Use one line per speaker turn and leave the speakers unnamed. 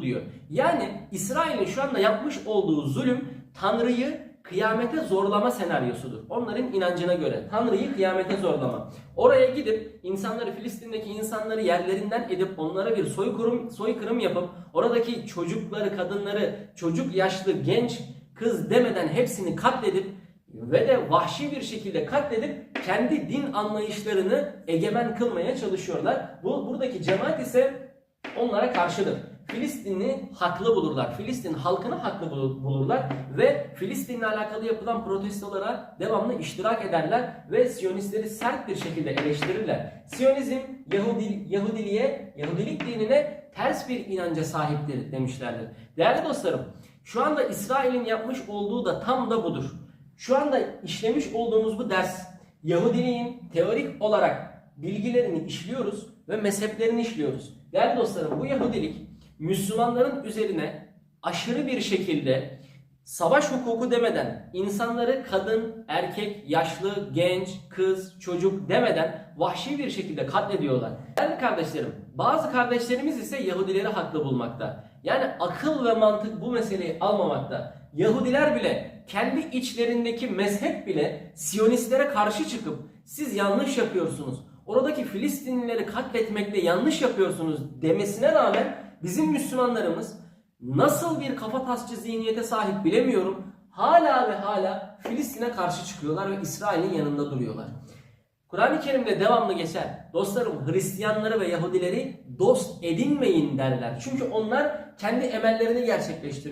diyor. Yani İsrail'in şu anda yapmış olduğu zulüm Tanrı'yı kıyamete zorlama senaryosudur. Onların inancına göre Tanrı'yı kıyamete zorlama. Oraya gidip insanları Filistin'deki insanları yerlerinden edip onlara bir soykırım soykırım yapıp oradaki çocukları, kadınları, çocuk, yaşlı, genç, kız demeden hepsini katledip ve de vahşi bir şekilde katledip kendi din anlayışlarını egemen kılmaya çalışıyorlar. Bu buradaki cemaat ise onlara karşıdır. Filistin'i haklı bulurlar. Filistin halkını haklı bul- bulurlar ve Filistin'le alakalı yapılan protestolara devamlı iştirak ederler ve Siyonistleri sert bir şekilde eleştirirler. Siyonizm Yahudi, Yahudiliğe, Yahudilik dinine ters bir inanca sahiptir demişlerdir. Değerli dostlarım, şu anda İsrail'in yapmış olduğu da tam da budur. Şu anda işlemiş olduğumuz bu ders Yahudiliğin teorik olarak bilgilerini işliyoruz ve mezheplerini işliyoruz. Değerli dostlarım bu Yahudilik Müslümanların üzerine aşırı bir şekilde savaş hukuku demeden insanları kadın, erkek, yaşlı, genç, kız, çocuk demeden vahşi bir şekilde katlediyorlar. Değerli kardeşlerim, bazı kardeşlerimiz ise Yahudileri haklı bulmakta. Yani akıl ve mantık bu meseleyi almamakta. Yahudiler bile kendi içlerindeki mezhep bile Siyonistlere karşı çıkıp siz yanlış yapıyorsunuz. Oradaki Filistinlileri katletmekte yanlış yapıyorsunuz demesine rağmen bizim Müslümanlarımız nasıl bir kafa tasçı zihniyete sahip bilemiyorum. Hala ve hala Filistin'e karşı çıkıyorlar ve İsrail'in yanında duruyorlar. Kur'an-ı Kerim'de devamlı geçer. Dostlarım Hristiyanları ve Yahudileri dost edinmeyin derler. Çünkü onlar kendi emellerini gerçekleştiriyor.